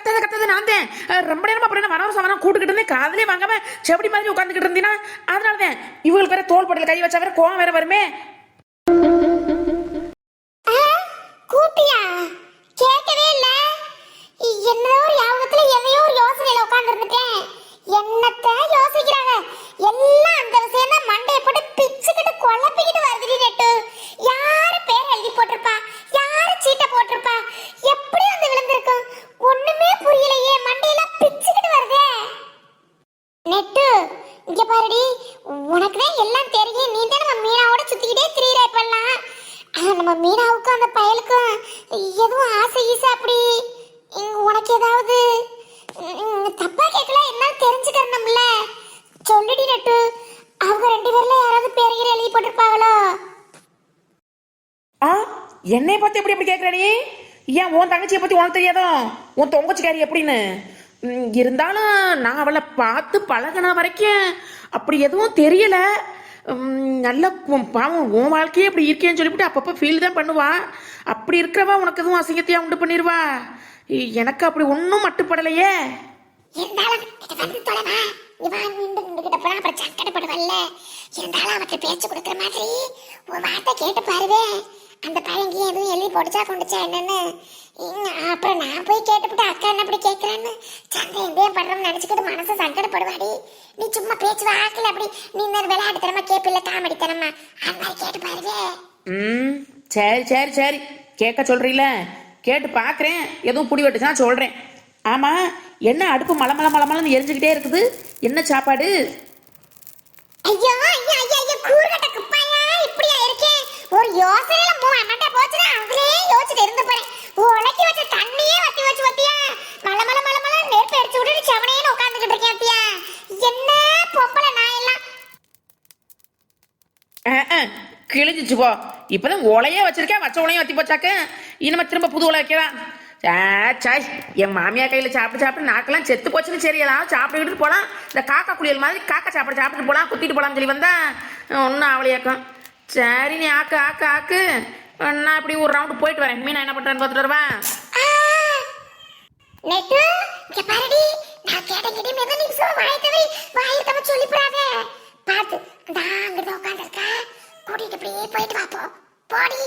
கத்தாத கத்தாத நான் தான். ரொம்ப நேரமா அப்புறம் என்ன வரவர சவரம் கூட்டுக்கிட்டு இருந்தேன். காதலே வாங்காம செவடி மாதிரி உட்காந்துக்கிட்டு இருந்தீங்கன்னா அதனால தான் இவங்களுக்கு வேற தோல் கை வச்சா வேற கோவம் வேற வருமே. எல்லாம் தெரியும் நீ தான் நம்ம மீனாவோட சுத்திக்கிட்டே திரியிற இப்பெல்லாம். நம்ம மீனாவுக்கும் அந்த பயலுக்கும் எதுவும் ஆசை ஈசை அப்படி? உனக்கு ஏதாவது? தப்பா கேட்கல என்ன நம்மள. சுண்டுடி நட்டு அவங்க ரெண்டு பேர்ல யாராவது பேர் எழுதி போட்டிருப்பாங்களோ? ஆ என்னை பார்த்து எப்படி எப்படி கேட்குற நீ? ஏன் உன் தங்கச்சியை பத்தி உனக்கு தெரியாதோ? உன் தொங்கச்சிக்காரி எப்படின்னு? இருந்தாலும் நான் அவளை பார்த்து பழகின வரைக்கும் அப்படி எதுவும் தெரியல. நல்ல பாவம் உன் வாழ்க்கையே அப்படி இருக்கேன்னு சொல்லிவிட்டு அப்பப்போ ஃபீல் தான் பண்ணுவா. அப்படி இருக்கிறவா உனக்கு எதுவும் அசிங்கத்தையா உண்டு பண்ணிடுவா எனக்கு அப்படி ஒன்றும் மட்டுப்படலையே. இருந்தாலும் வந்து இவன் மீண்டும் நின்றுகிட்ட போனா அப்புறம் சங்கடப்படுவல்ல. இருந்தாலும் அவற்றை பேச்சு கொடுக்குற மாதிரி ஒரு வார்த்தை கேட்டு பாருவே அந்த பழங்கி எதுவும் எழுதி போட்டுச்சா கொண்டுச்சா என்னன்னு? அப்புறம் நான் போய் கேட்டுவிட்டு அக்கா என்ன அப்படி கேட்கறான்னு சந்தை எந்தே பண்றோம்னு நினைச்சுக்கிட்டு மனசு சங்கடப்படுவாடி. நீ சும்மா பேச்சு வாக்கல அப்படி நீ இந்த விளையாட்டு தனமா கேப்பில்ல காமெடி தனமா? அந்த மாதிரி கேட்டு பாருவே ம் சரி சரி சரி. கேட்க சொல்றீல கேட்டு பார்க்குறேன் எதுவும் புடி வெட்டுச்சுன்னா சொல்கிறேன் ஆமாம் என்ன அடுப்பு மலை மலை மலை மலைன்னு எரிஞ்சுக்கிட்டே இருக்குது? என்ன சாப்பாடு? ஐயோ ஐயோ ஐயோ ஐயோ கூறுகட்ட இருக்கேன் ஒரு யோசனையில மூ அண்ணாட்ட போச்சுனா அவங்களே யோசிச்சுட்டு இருந்து போறேன். உலக்கி வச்ச தண்ணியே வத்தி வச்சு வத்தியா மல மல மல மல நெருப்பு அடிச்சு விட்டுட்டு செவனேன்னு உட்காந்துக்கிட்டு இருக்கேன் அத்தியா என்ன பொம்பளை நான் எல்லாம் கிழிஞ்சிச்சு போ. இப்பதான் உலையே வச்சிருக்கேன் வச்ச உலையும் வத்தி போச்சாக்க. இனிமே திரும்ப புது உலை வைக்கிறான் சாய் என் மாமியா கையில் சாப்பிட்டு சாப்பிட்டு நாக்கெல்லாம் செத்து போச்சுன்னு சரி எல்லாம் சாப்பிட்டுக்கிட்டு போகலாம் இந்த காக்கா குளியல் மாதிரி காக்கா சாப்பிட சாப்பிட்டு போகலாம் குத்திட்டு போகலாம்னு சொல்லி வந்தா ஒன்றும் அவளையாக்கும். சரி நீ ஆக்கு ஆக்கு ஆக்கு. நான் இப்படி ஒரு ரவுண்டு போயிட்டு வரேன். மீனா என்ன பண்ணுறேன்னு பார்த்துட்டு வருவேன்! நெட்டு இங்க பாருடி. நான் கேட்ட கிட்ட மெத நிமிஷம் வாயை தவிர வாயை தவிர சொல்லி போறாதே பாத்து நான் அங்கிட்டு உட்காந்துருக்கா கூட்டிட்டு அப்படியே போயிட்டு வா போ. போடி.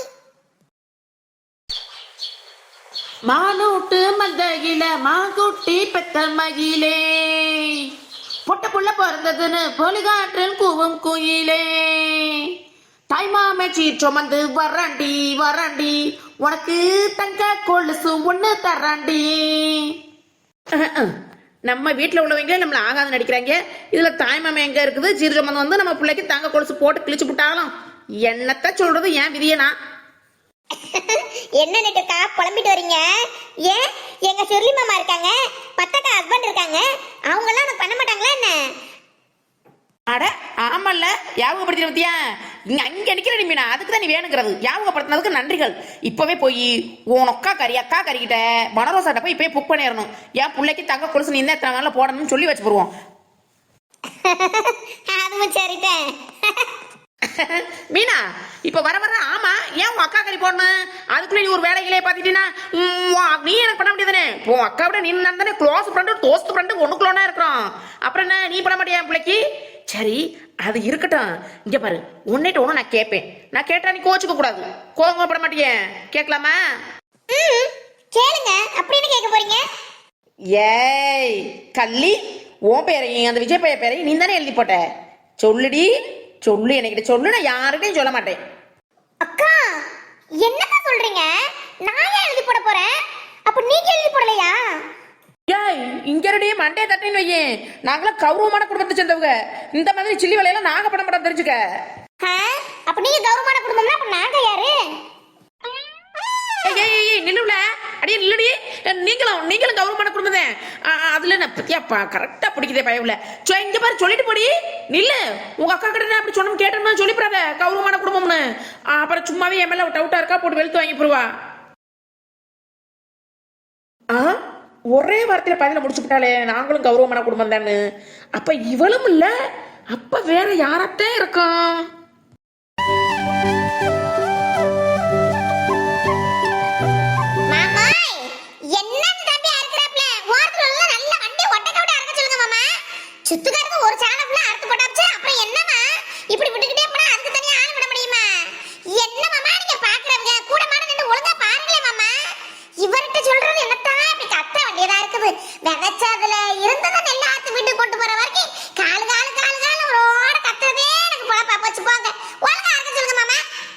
மானூட்டு மந்தகில மாங்குட்டி பெத்த மகிழே. பொட்ட புள்ள பிறந்ததுன்னு பொலிகாற்றில் கூவும் குயிலே. தாய்மாமே சுமந்து வராண்டி வராண்டி. உனக்கு தங்க கொலுசு ஒண்ணு தராண்டி. நம்ம வீட்டில் உள்ளவங்க நம்மள ஆகாது நடிக்கிறாங்க. இதுல தாய்மாமே எங்க இருக்குது? சீர் சுமந்து வந்து நம்ம பிள்ளைக்கு தங்க கொலுசு போட்டு கிழிச்சு விட்டாலும் என்னத்த சொல்றது? ஏன் விதியனா என்ன நெட்டுக்கா புலம்பிட்டு வரீங்க? ஏன்? எங்க சுருளி மாமா இருக்காங்க. பத்தக்கா ஹஸ்பண்ட் இருக்காங்க. அவங்க எல்லாம் உனக்கு பண்ண மாட்டாங்களா என்ன? அட ஆமல்ல. யாபகப்படுத்தின பத்தியா? அங்க நிக்கிற நீ மீனா. அதுக்கு தான் நீ வேணுங்கிறது. யாபகப்படுத்தினதுக்கு நன்றிகள். இப்பவே போய் உன் அக்கா கறி அக்கா கறிக்கிட்ட மனரோசாட்ட போய் இப்பவே புக் பண்ணிடணும். என் பிள்ளைக்கு தங்க கொலுசு நீ தான் எத்தனை நாள்ல போடணும்னு சொல்லி வச்சு போடுவோம் அதுவும் சரிட்டேன் மீனா இப்ப வர வர ஆமா ஏன் உன் அக்கா கறி போடணும்? அதுக்குள்ள நீ ஒரு வேலைகளே பாத்துட்டீங்கன்னா நீ எனக்கு பண்ண முடியாதானே உன் அக்கா விட நீ நான் தானே க்ளோஸ் ஃப்ரெண்டு தோஸ்த் ஃப்ரெண்டு ஒண்ணுக்குள்ளோனா இருக்கிறோம். அப்புறம் என்ன நீ பண்ண மாட்டியா என் பிள்ளைக்கு? சரி அது இருக்கட்டும். இங்க பாரு. உன்னிட்ட ஒண்ணு நான் கேட்பேன் நான் கேட்டா நீ கோச்சுக்க கூடாது. கோவம் பட மாட்டியே. கேட்கலாமா கேளுங்க. அப்படின்னு கேட்க போறீங்க? ஏய் கள்ளி உன் பேரையும் அந்த விஜய் பைய பேரையும் நீ தானே எழுதி போட்ட? சொல்லுடி. சொல்லு என்கிட்ட சொல்லு. நான் யாருக்கிட்டையும் சொல்ல மாட்டேன். அக்கா என்னக்கா சொல்றீங்க? நான் ஏன் எழுதி போட போறேன்? அப்ப நீங்க எழுதி போடலையா? ஏய் இங்க ரெடி மண்டே தட்டின்னு வையேன் நாங்களாம் கௌரவமான குடும்பத்தை சேர்ந்தவங்க. இந்த மாதிரி சில்லி வேலையெல்லாம் நாங்க பண்ண மாட்டோம் தெரிஞ்சுக்க? அப்ப நீங்க கௌரவமான குடும்பம்னா அப்ப நாங்க யாரு? ஏய், ஏய், ஏய், நில்லுல. அடியே நில்லுடி. நீங்களும் நீங்களும் கௌரவமான குடும்பம் தான். அதுல நான் பத்தியாப்பா கரெக்டா பிடிக்குதே பயவுல. சோ இங்க பாரு சொல்லிட்டு போடி. நில்லு. உங்க அக்கா கிட்ட நான் அப்படி சொன்னோம் கேட்டோம்னா சொல்லிப்படாத கௌரவமான குடும்பம்னு. அப்புறம் சும்மாவே என் மேல டவுட்டா இருக்கா? போட்டு வெளுத்து வாங்கி போடுவா. ஒரே வாரத்தில் பாதியில் முடிச்சு விட்டாலே நாங்களும் கௌரவமான குடும்பம் தானே. அப்போ இவளும் இல்லை. அப்போ வேற யாரத்தான் இருக்கான் சுத்துக்காரங்க ஒரு சேனல் அறுத்து போட்டாச்சு அப்புறம் என்னமா இப்படி விட்டுட்டு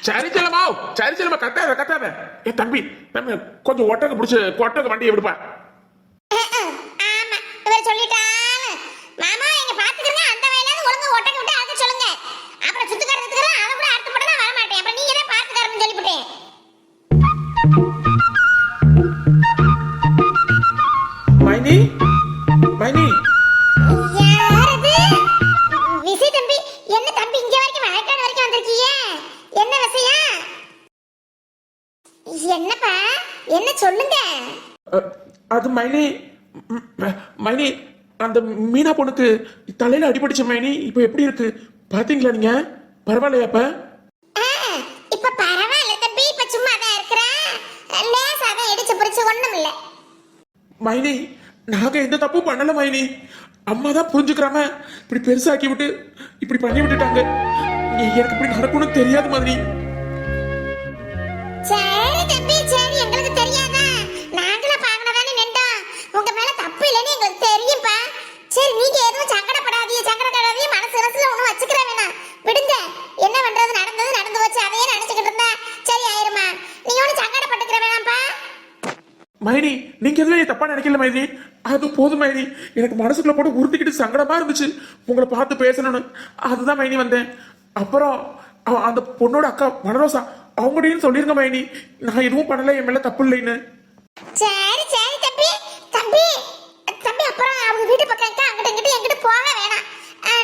சரி செல்லமா சரி செல்லமா கத்தாத கத்தாத. ஏ தம்பி தம்பி கொஞ்சம் ஒட்டக்க பிடிச்சி கொட்டக்க வண்டி எப்படிப்பா என்னப்பா? என்ன சொல்லுங்க? அது மைனி மைனி அந்த மீனா பொண்ணுக்கு தலையில அடிபடிச்ச மைனி. இப்போ எப்படி இருக்கு? பாத்தீங்களா நீங்க? பரவாயில்லையா அப்ப ஆ, இப்ப பரவாயில்ல தம்பி. இப்ப சும்மா தான் இருக்கிறேன் லேசா தான் இடிச்சு புடிச்சு ஒண்ணும் இல்ல. மைனி நாங்க எந்த தப்பும் பண்ணல மைனி. அம்மா தான் புரிஞ்சுக்கிறாம இப்படி பெருசாக்கி விட்டு இப்படி பண்ணி விட்டுட்டாங்க. எனக்கு இப்படி நடக்கணும்னு தெரியாத மாதிரி தப்பா நினைக்கல மைதி. அது போதும் மைதி. எனக்கு மனசுக்குள்ள போட்டு உறுத்திக்கிட்டு சங்கடமா இருந்துச்சு. உங்களை பார்த்து பேசணும்னு. அதுதான் மைனி வந்தேன். அப்புறம் அந்த பொண்ணோட அக்கா மனரோசா அவங்களையும் சொல்லிருங்க மைனி நான் எதுவும் பண்ணல என் மேல தப்பு இல்லைன்னு. சரி சரி தம்பி. தம்பி தம்பி அப்புறம் அவங்க வீட்டு பக்கம் இருக்கா? அங்கிட்ட இங்கிட்ட எங்கிட்ட போக வேணாம்.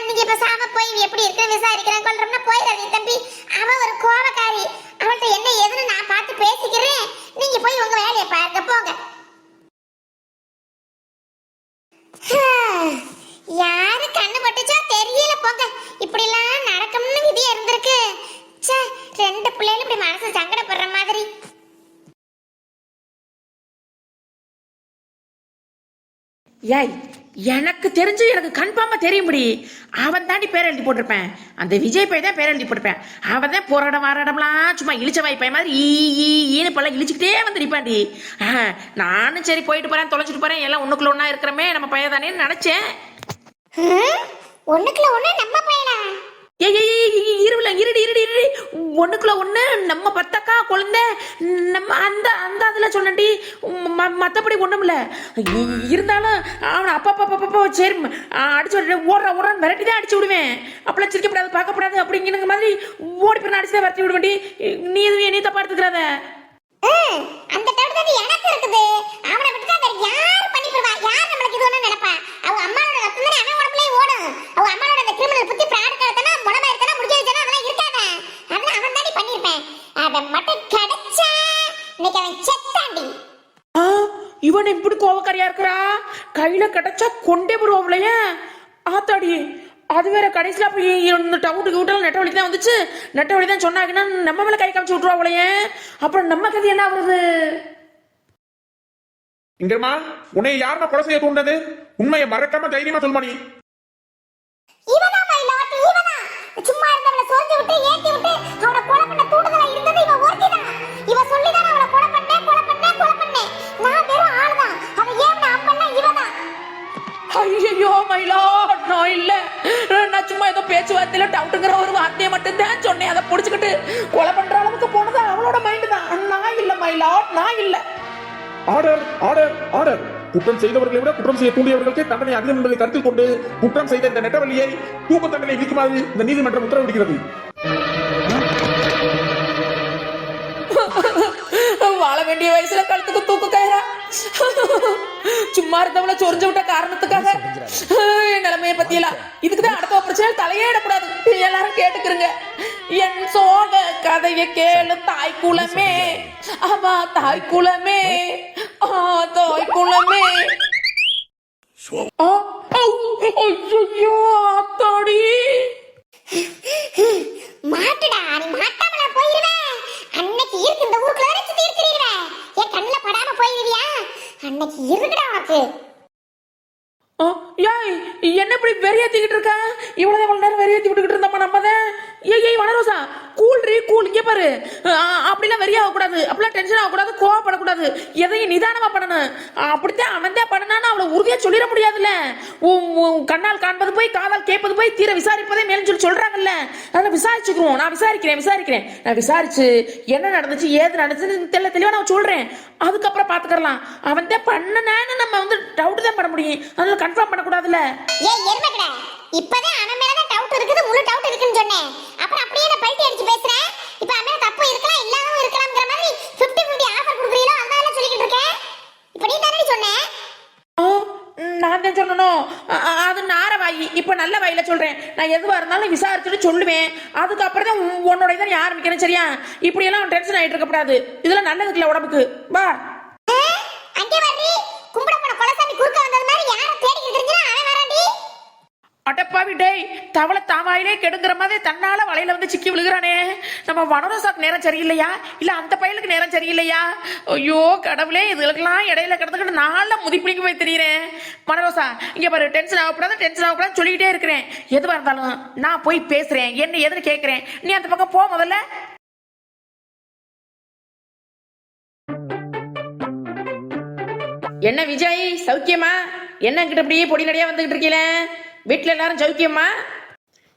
நீங்க இப்ப சாம போய் எப்படி இருக்க விசாரிக்கிறேன். கொள்றோம்னா போயிடாதீங்க தம்பி. அவ ஒரு கோவக்காரி. அவள்கிட்ட என்ன ஏதுன்னு நான் பார்த்து பேசிக்கிறேன். நீங்க போய் உங்க வேலையை பாருங்க போங்க ஹம், யாரு கண்ணு பட்டுச்சோ தெரியல போங்க. இப்படி எல்லாம் நடக்கும்னு விதி இருந்திருக்கு. ச்சே ரெண்டு பிள்ளைகளும் இப்படி மனசு சங்கடப்படுற மாதிரி. ஏய் எனக்கு தெரிஞ்சு எனக்கு கன்ஃபார்மா தெரியும்படி. அவன் தாண்டி பேர் எழுதி போட்டிருப்பேன். அந்த விஜய் பை தான் பேர் எழுதி போட்டிருப்பேன். அவன் தான் போற இடம் வர இடம்லாம் சும்மா இழிச்ச வாய்ப்பை மாதிரி ஈ ஈனு பல்ல இழிச்சுக்கிட்டே வந்து நிப்பாண்டி. ஆ, நானும் சரி போயிட்டு போறேன் தொலைச்சிட்டு போறேன். எல்லாம் ஒண்ணுக்குள்ள ஒண்ணா இருக்கிறமே நம்ம பையன் தானேன்னு நினைச்சேன்? ஒண்ணுக்குள்ள ஒண்ணு நம்ம பையனா? ஏய் ஏய், ஏய், ஏய், இருவில இருடி இருடி இருடி. ஒண்ணுக்குள்ள ஒண்ணு நம்ம பத்தக்கா குழந்தை நம்ம அந்த அந்த அதுல சொன்னடி மத்தபடி ஒண்ணும் இல்ல இ- இருந்தாலும் அவனை அப்பா அப்பா அப்பா, சரி அடிச்சு விட்டு ஓடுற ஓடுறான்னு விரட்டி தான் அடிச்சு விடுவேன். அப்பெல்லாம் சிரிக்கப்படாது பார்க்கப்படாது அப்படிங்கிற மாதிரி ஓடி போய் அடிச்சு தான் விரட்டி விடுவேன்டி. நீ எதுவும் நீ தப்பா எடுத்துக்கிறாத. அந்த தான் எனக்கு இருக்குது. அவனை விட்டு வேற யார் பண்ணி போடுவா யார் நம்மளுக்கு இது ஒண்ணு நினைப்பா? அவ அம்மாவோட ரத்தம் தானே அவன் உடம்புலயே ஓடும் அவ அம்மாவோட அந்த கிரிமினல் புத்தி பிராடு கடத்தனா முடமா இருக்கனா முடிஞ்சு வச்சனா அதெல்லாம் இருக்காத. அதெல்லாம் அவன் தானே பண்ணிருப்பேன் அத மட்டும் கிடைச்சா இன்னைக்கு அவன் செத்தாண்டி. இவன் இப்படி கோவக்காரியா இருக்கிறா? கையில கிடைச்சா கொண்டே போடுவாப்லையே ஆத்தாடி அது வேற கடைசியில அப்ப இந்த டவுட்டுக்கு விட்டாலும் நெட்ட வழி தான் வந்துச்சு. நெட்ட வழி தான் சொன்னாங்கன்னா நம்ம மேல கை காமிச்சு விட்டுருவாங்களையே அப்புறம் நம்ம கதை என்ன ஆகுறது? இங்கம்மா உன்னை யாருமா கொலை செய்ய தூண்டது உண்மையை மறக்காம தைரியமா சொல்லுமா நீ. இவதான் மை லாட் இவதான் சும்மா இருந்தவள சொரிஞ்சு விட்டு ஏத்தி விட்டு அவள கொலை பண்ண தூண்டுதலா இருந்தது? இவ ஒருத்திதான் இவ சொல்லிதான் அவள கொலை பண்ணேன் கொலை பண்ணேன் கொலை பண்ணேன் நான் வெறும் ஆளுதான். அவ ஏன் அம்பல்ல இவதான்? ஐயோ மயிலா நான் இல்ல. நான் சும்மா ஏதோ பேச்சுவார்த்தையில டவுட்டுங்கிற ஒரு வார்த்தையை மட்டும் தான் சொன்னேன். அதை புடிச்சுக்கிட்டு கொலை பண்ற அளவுக்கு போனது அவளோட மைண்டு தான். நான் இல்ல மயிலா நான் இல்ல. ஆர்டர் ஆர்டர் ஆர்டர் குற்றம் செய்தவர்களை விட குற்றம் செய்ய தூண்டியவர்களுக்கு தண்டனை அதிகம் என்பதை கருத்தில் கொண்டு குற்றம் செய்த இந்த நெட்டவழியை தூக்கு தண்டனை விதிக்குமாறு இந்த நீதிமன்றம் உத்தரவிடுகிறது. வாழ வேண்டிய வயசுல கழுத்துக்கு தூக்கு கயிறா. சும்மா இருந்தவள சொரிஞ்சு விட்ட காரணத்துக்காக. என் நிலைமைய பத்தியலாம் இதுக்குதான் அடுத்த பிரச்சனை தலையே இடக்கூடாது. எல்லாரும் கேட்டுக்கிறங்க என் சோக கதைய கேளு தாய் குலமே ஆமா தாய் குலமே தாய் குலமே ஆ, ஆத்தாடி மாட்டுடா நீ மாட்டாமலா போயிருவே. அன்னைக்கு இருக்கு இந்த ஊருக்குள்ள வரைக்கும் தீர்த்திடுவே என் கண்ணுல படாம போயிருவியா? அன்னைக்கு இருக்குடா உனக்கு. ஏய் என்ன இப்படி வெறியேத்திக்கிட்டு இருக்க? இவ்வளவு இவ்வளவு நேரம் வெறியேத்தி விட்டுக்கிட்டு இருந்தப்ப நம்ம தான் ஏய் ஏய் வனரோசா கூல் ரீ கூல் இங்க பாரு. அப்படிலாம் வெறியா ஆகக்கூடாது அப்படிலாம் டென்ஷன் ஆகக்கூடாது கோவப்பட பண்ணக்கூடாது எதையும் நிதானமா பண்ணணும். அப்படித்தான் அவன் தான் பண்ணனான்னு அவளை உறுதியா சொல்லிட முடியாதுல்ல. கண்ணால் காண்பது போய் காதால் கேட்பது போய் தீர விசாரிப்பதே மேலும் சொல்லி சொல்றாங்கல்ல. அதெல்லாம் விசாரிச்சுக்குவோம் நான் விசாரிக்கிறேன் விசாரிக்கிறேன். நான் விசாரிச்சு என்ன நடந்துச்சு ஏது நடந்துச்சுன்னு தெல்ல தெளிவா நான் சொல்றேன். அதுக்கப்புறம் பாத்துக்கலாம் அவன் தான் பண்ணனான்னு நம்ம வந்து டவுட் தான் பண்ண முடியும். அதனால கன்ஃபார்ம் பண்ணக்கூடாதுல்ல. ஏய் எருமக்கடை இப்பதான் அவன் மேலதான் டவுட் இருக்குது முழு டவுட் இருக்குன்னு சொன்னேன். அப்புறம் அப்படியே நான் பல்ட்டி அடிச்சு பேசுறேன். இப்போ அண்ணா தப்பு இருக்கலாம் இல்லாதவும் இருக்கலாம்ங்கிற மாதிரி 50 50 ஆஃபர் கொடுக்குறீங்களோ அதனால சொல்லிக்கிட்டு இருக்கேன். இப்ப நீ தானே சொன்னேன் ஓ நான் தான் சொல்லணும். அது நார வாயி. இப்போ நல்ல வாயில சொல்றேன். நான் எதுவாக இருந்தாலும் விசாரிச்சுட்டு சொல்லுவேன். அதுக்கப்புறம் தான் உன்னோட இதை நீ ஆரம்பிக்கிறேன் சரியா? இப்படியெல்லாம் டென்ஷன் ஆகிட்டு இருக்கக்கூடாது. இதெல்லாம் நல்லதுக்கு உடம்புக்கு. வா ஆ? அங்கே வர்றி கும்பிட போன கொலசாமி குறுக்க வந்தது மாதிரி யாரை தேடிக்கிட்டு தெரிஞ்சுனா அவன் வரான்டி அடப்பாவி டேய் தவளை தாவாயிலே கெடுங்கிற மாதிரி தன்னால வலையில வந்து சிக்கி விழுகிறானே. நம்ம வனரோசாக்கு நேரம் சரியில்லையா? இல்ல அந்த பயலுக்கு நேரம் சரியில்லையா? ஐயோ கடவுளே இதுகளுக்கெல்லாம் இடையில கிடந்துக்கிட்டு நாள முதிப்பிடிக்க போய் தெரியுறேன் மனரோசா இங்க பாரு டென்ஷன் ஆகக்கூடாது டென்ஷன் ஆகக்கூடாது சொல்லிக்கிட்டே இருக்கிறேன். எதுவாக இருந்தாலும் நான் போய் பேசுறேன் என்ன எதுன்னு கேட்கிறேன் நீ அந்த பக்கம் போ முதல்ல. என்ன விஜய் சௌக்கியமா? என்ன கிட்ட இப்படியே பொடி நடையா வந்துகிட்டு இருக்கீங்களே வீட்டுல எல்லாரும் சௌக்கியமா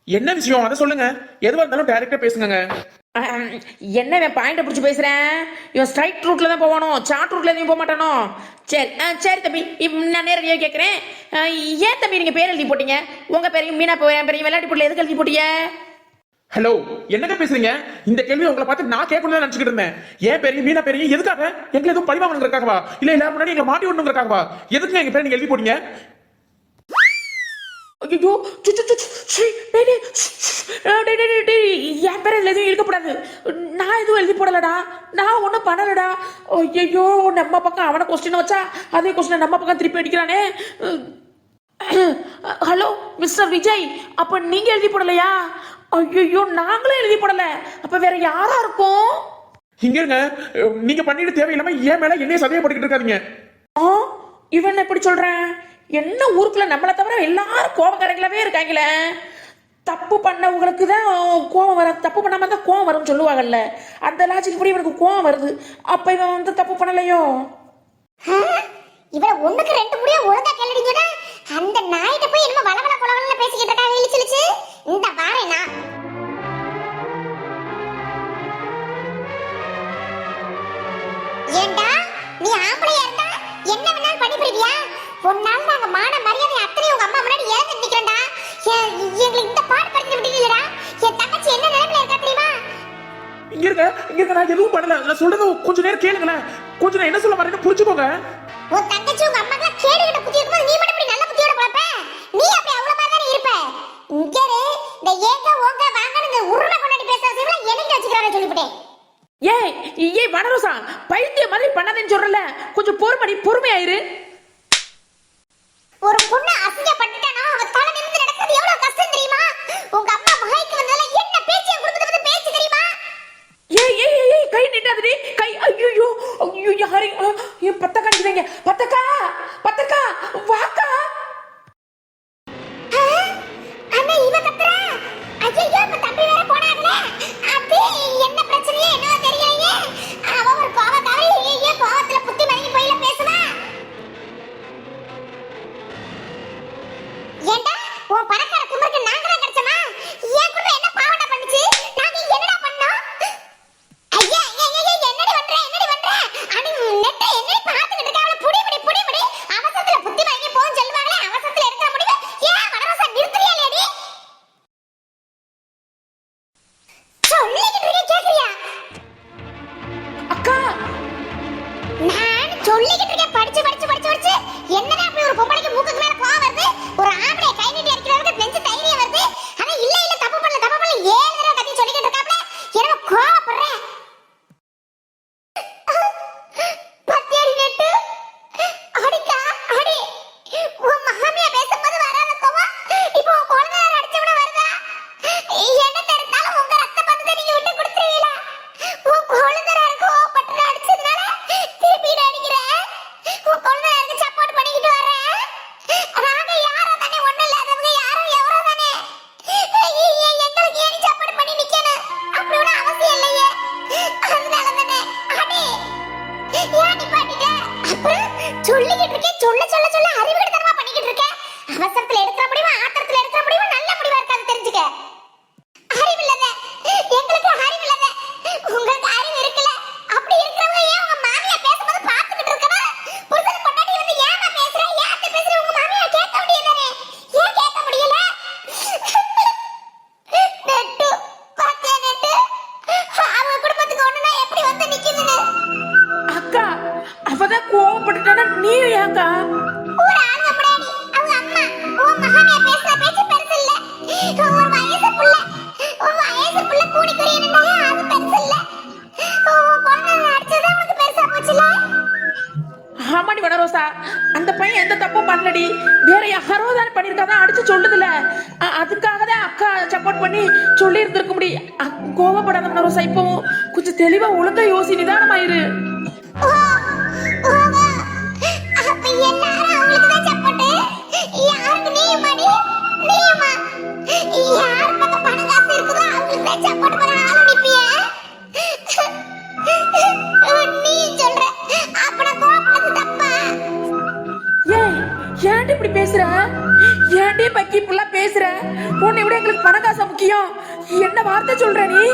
என்ன விஷயம்? அதை சொல்லுங்க. எதுவா இருந்தாலும் டைரக்டா பேசுங்க என்ன இவன் பாயிண்ட பிடிச்சி பேசுறேன்? இவன் ஸ்ட்ரைட் ரூட்ல தான் போவானோ? சார்ட் ரூட்ல எதையும் போக மாட்டானோ? சரி. சரி தம்பி. நான் நேரடியாக கேட்குறேன் ஏன் தம்பி நீங்க பேர் எழுதி போட்டீங்க? உங்க பேரையும் மீனா போ என் பேரையும் விளையாட்டு போட்டில் எதுக்கு எழுதி போட்டீங்க? ஹலோ என்னங்க பேசுறீங்க? இந்த கேள்வி உங்களை பார்த்து நான் கேட்கணும்னு நினைச்சுக்கிட்டு இருந்தேன். ஏன் பெரிய மீனா பெரிய எதுக்காக? எங்களை எதுவும் பழி வாங்கணுங்கிறக்காகவா இல்ல எல்லாரும் முன்னாடி எங்களை மாட்டி விடணுங்கிறக்காகவா எதுக்கு எங்க பேர் நீங்க எழுதி போட்டீங்க? ஐயோ டேய், என் பேர் இதுல எதுவும் எழுதக்கூடாது நான் எதுவும் எழுதி போடலடா. நான் ஒன்றும் பண்ணலடா. ஐயோ நம்ம பக்கம் அவனை கொஸ்டின் வச்சா அதே கொஸ்டின் நம்ம பக்கம் திருப்பி அடிக்கிறானே. ஹலோ மிஸ்டர் விஜய் அப்ப நீங்க எழுதி போடலையா? ஐயோ நாங்களும் எழுதி போடல. அப்ப வேற யாரா இருக்கும்? இங்க இருங்க. நீங்க பண்ணிட்டு தேவையில்லாம ஏன் மேல என்னைய சதையை போட்டுக்கிட்டு இருக்காதீங்க. ஆ? இவன் எப்படி சொல்றேன்? என்ன ஊருக்குள்ள நம்மளை தவிர எல்லாரும் கோபக்காரங்களாவே இருக்காங்களே? தப்பு பண்ணவங்களுக்கு தான் கோவம் வர தப்பு பண்ணாம தான் கோவம் வரும்னு சொல்லுவாங்கல்ல. அந்த லாஜிக் படி இவனுக்கு கோவம் வருது. அப்ப இவன் வந்து தப்பு பண்ணலையோ? ஆ? இவள ஒண்ணுக்கு ரெண்டு முடியும் ஒழுங்கா கேள்விங்கன்னா அந்த நாயிட்ட போய் என்னமோ வளவள குளவளன்னு பேசிக்கிட்டு இருக்காங்க இழிச்சு இழிச்சு இந்த போடுவியா உன்னால நாங்க மான மரியாதை அத்தனை உங்க அம்மா முன்னாடி ஏந்து நிக்கிறேன்டா. எங்களுக்கு இந்த பாடு படிச்சு விட்டீங்களா என் தங்கச்சி என்ன நிலைமையில இருக்கா தெரியுமா? இங்க இருங்க இங்க இருங்க நான் எதுவும் பண்ணல. நான் சொல்றத கொஞ்ச நேரம் கேளுங்களேன். கொஞ்சம் நான் என்ன சொல்ல வரேன்னு புரிஞ்சுக்கோங்க. உன் தங்கச்சி உங்க அம்மா கேடுகிட்ட புத்தி இருக்கும்போது நீ மட்டும் இப்படி நல்ல புத்தியோட குழப்ப? நீ அப்படி அவ்வளவு மாதிரி தானே இருப்ப? இங்க இந்த ஏங்க ஓங்க வாங்கன்னு உருளை கொண்டாடி பேசுற விஷயம்லாம் எனக்கு வச்சுக்கிறாரு சொல்லிவிட்டேன். ஏய் ஏய் வனரோசா பைத்திய மாதிரி பண்ணாதேன்னு சொல்றல கொஞ்சம் பொறுமடி பொறுமையாயிரு. ஒரு பொண்ணு அசிங்கப்பட்டுட்டானா? அவ தலை நிமிர்ந்து நடக்கிறது எவ்வளவு கஷ்டம் தெரியுமா? உங்க அம்மா மகைக்கு வந்ததுல என்ன பேச்சு என் குடும்பத்தை பத்தி பேச்சு தெரியுமா? ஏய் ஏய் ஏய், கை நீட்டாதடி கை ஐயோ ஐயோ யாரை என் பத்தக்கா நிக்கிறீங்க பத்தக்கா பத்தக்கா வாக்கா? அண்ணா இவ கத்துறா? ஐயோ இப்ப தம்பி வேற போனாங்களே அது என்ன பிரச்சனையே என்னவோ தெரியலையே. அவ ஒரு கோவக்காரி கோவத்துல போச்சுல ஆமாடி வனரோசா அந்த பையன் எந்த தப்பும் பண்ணலடி. வேற யாரோ தானே பண்ணிருக்காதான் அடிச்சு சொல்லுதுல அதுக்காக தான் அக்கா சப்போர்ட் பண்ணி சொல்லி இருந்திருக்க முடியும் அ- கோவப்படாத வனரோசா இப்போ கொஞ்சம் தெளிவா ஒழுங்கா யோசி நிதானமாயிரு சப்போர்ட் யார் பக்கம் பணம் காசு இருக்குதோ அவங்களுக்கு தான் சப்போர்ட் பண்ண ஆள் நீ சொல்ற. அப்ப நான் கோபப்பட்டது தப்பா? ஏய் ஏன்டி இப்படி பேசுற? ஏன்டி பக்கி இப்படிலாம் பேசுற? உன்னை விட எங்களுக்கு பண காசா முக்கியம். என்ன வார்த்தை சொல்ற நீ?